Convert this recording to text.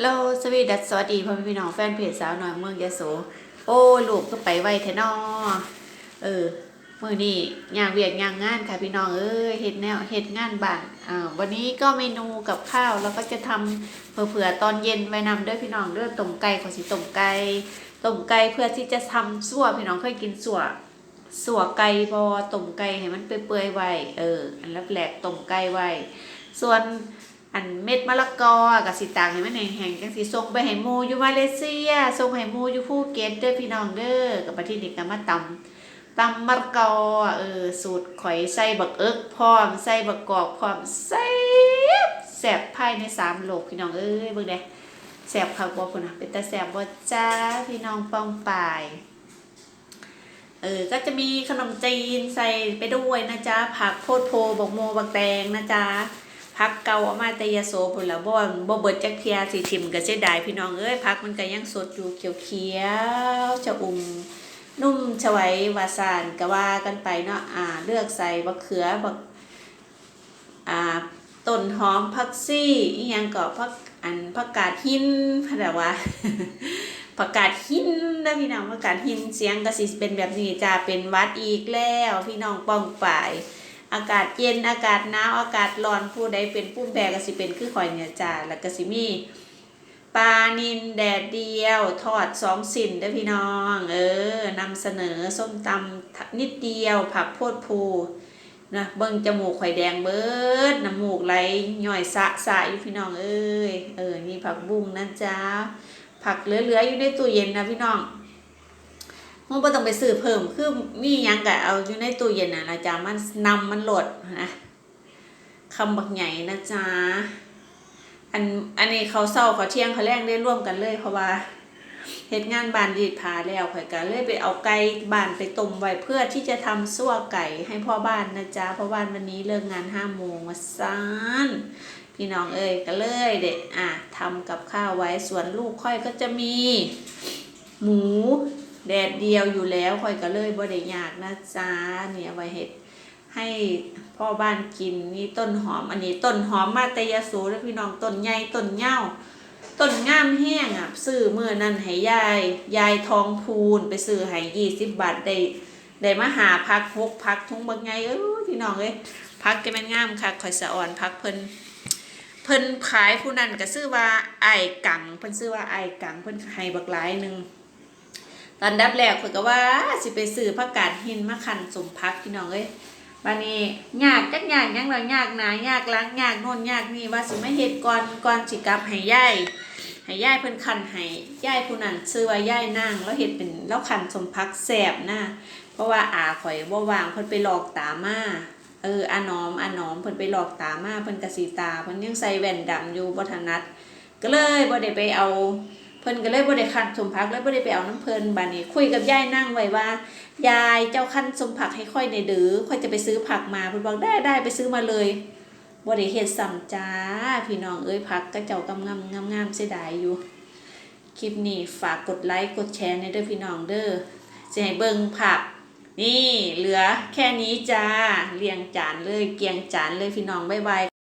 ฮัลโหลสวีดัสสวัสดีพ่อพี่น้องแฟนเพจสาวน้อยเมืองยะโส โอ้ลูกก็ไปไวแทนอเออมือนี่ย่างเวียกย่างงานค่ะพี่น้องเอ้ยเฮ็ดแนวเฮ็ดงานบ้านอ่าวันนี้ก็เมนูกับข้าวแล้วก็จะทำเผื่อๆตอนเย็นไว้นำเด้อพี่น้องเด้อต้มไก่ขอสิต้มไก่ต้มไก่เพื่อที่จะทำสั่วพี่น้องเคยกินสั่วสั่วไก่บอต้มไก่ให้มันเปื่อยๆไว้เออ อันแรกแหลกต้มไก่ไว้ส่วน อันเม็ดมะละกอกับสีตางให้มันแห้งๆจังสิส่งไปให้หมูอยู่มาเลเซียส่งให้หมูอยู่ภูเก็ตเด้อพี่น้องเด้อกับประเทศนี้ก็มาตำตำมะละกอเออสูตรข่อยใส่บักเอิกพร้อมใส่บักกอกพร้อมแซ่บแซ่บภายในสามโลกพี่น้องเอ้ยเบิ่งเด้แซ่บคักบ่พุ่นน่ะเป็นตาแซ่บบ่จ้าพี่น้องป้องปายเออ ก็จะมีขนมจีนใส่ไปด้วยนะจ๊ะ ผักโพดโพบกโมบักแตงนะจ๊ะ พักเก่าเอามาแต่ยาโสพุ่นละบ่ว่าบ่เบิดจักเทียสิทิมก็เสียดายพี่น้องเอ้ยพักมันก็ยังสดอยู่เขียวๆชะอุ่มนุ่มชวัยวาซานก็ว่ากันไปเนาะอ่าเลือกใส่บักเขือบักอ่าต้นหอมผักซี่อีหยังก็ผักอันผักกาดหินพะดะว่าผักกาดหินนะพี่น้องผักกาดหินเสียงก็สิเป็นแบบนี้จ้าเป็นวัดอีกแล้ว พี่น้องป้องป่าย อากาศเย็นอากาศหนาวอากาศร้อนผู้ใดเป็นผู้แพ้ก็สิเป็นคือข่อยเนี่ยจ้าแล้วก็สิมีปลานินแดดเดียวทอดสองสินเด้อพี่น้อง เออนำเสนอส้มตำนิดเดียวผักโพดพูนะเบิ่งจมูกข่อยแดงเบิดน้ำมูกไหลย่อยสะสะอยู่พี่น้องเอ้ยเออนี่ผักบุ้งนะจ๊ะผักเหลือๆอยู่ในตู้เย็นนะพี่น้อง มันบ่ต้องไปซื้อเพิ่ม คือมียังก็เอาอยู่ในตู้เย็นน่ะนะจ๊ะมันนำมันโหลดนะคำบักใหญ่นะจ๊ะอันอันนี้เขาเศร้าเขาเที่ยงเขาแรงได้ร่วมกันเลยเพราะว่าเฮ็ดงานบานรีดผาแล้วข่อยก็เลยไปเอาไก่บานไปต้มไว้เพื่อที่จะทำซั่วไก่ให้พ่อบ้านนะจ๊ะพ่อบ้านวันนี้เลิกงานห้าโมงมาซานพี่น้องเอ้ยก็เลยเด็ดอะทำกับข้าวไว้ส่วนลูกค่อยก็จะมี หมู แดดเดียวอยู่แล้วค่อยก็เลยบ่ได้ยากนะจ๊ะเนี่ยไว้เห็ดให้พ่อบ้านกินนี่ต้นหอมอันนี้ต้นหอมมาตยาสูแล้วพี่น้องต้นใหญ่ต้นเหย้าต้นงามแห้งอะซื้อเมื่อนั้นให้ยายยายทองพูนไปซื้อให้ยี่สิบบาทได้ได้มาหาพักหกพักทุ่งบางไงเออพี่น้องเอ้ยพักจะเป็นงามค่ะข่อยสะอ่อนพักเพิ่นเพิ่นขายผู้นั้นก็ซื้อว่าไอ้กังเพิ่นซื้อว่าไอ้กังเพิ่นให้บักหลายหนึ่ง ตอนดับแรกข่อยก็ว่าสิไปซื้อผักกาดหินมาคันสมพักพี่น้องเอ้ยบานี้ยากจักยากหยังเรายากหนายากล้างยากโน่นยากนี่ว่าสิไม่เฮ็ดก่อนก่อนสิกลับให้ยายให้ยายเพิ่นคันให้ยายผู้นั้นชื่อว่ายายนางแล้วเฮ็ดเป็นแล้วคันสมพักแซ่บนะเพราะว่าอาข่อยบ่ว่างเพิ่นไปหลอกตามาเอออาน้อมอาน้อมเพิ่นไปหลอกตามาเพิ่นก็สิตาเพิ่นยังใส่แว่นดำอยู่บ่ถนัด ก็เลยบ่ได้ไปเอา เพิ่นก็เลยบ่ได้คันสมผักเลยบ่ได้ไปเอาน้ำเพิ่นบัดนี้ คุยกับยายนั่งไว้ว่า ยายเจ้าคันสมผักให้ค่อยในเด้อค่อยจะไปซื้อผักมาเพิ่นบอกได้ได้ไปซื้อมาเลยบ่ได้เฮ็ดซ้ำจ้า พี่น้องเอ้ยผักก็เจ้ากำงามงามๆเสียดายอยู่ คลิปนี้ฝากกดไลค์กดแชร์ในเด้อพี่น้องเด้อสิให้เบิ่งผัก นี่เหลือแค่นี้จ้าเรียงจานเลยเกียงจานเลยพี่น้องบ๊ายบาย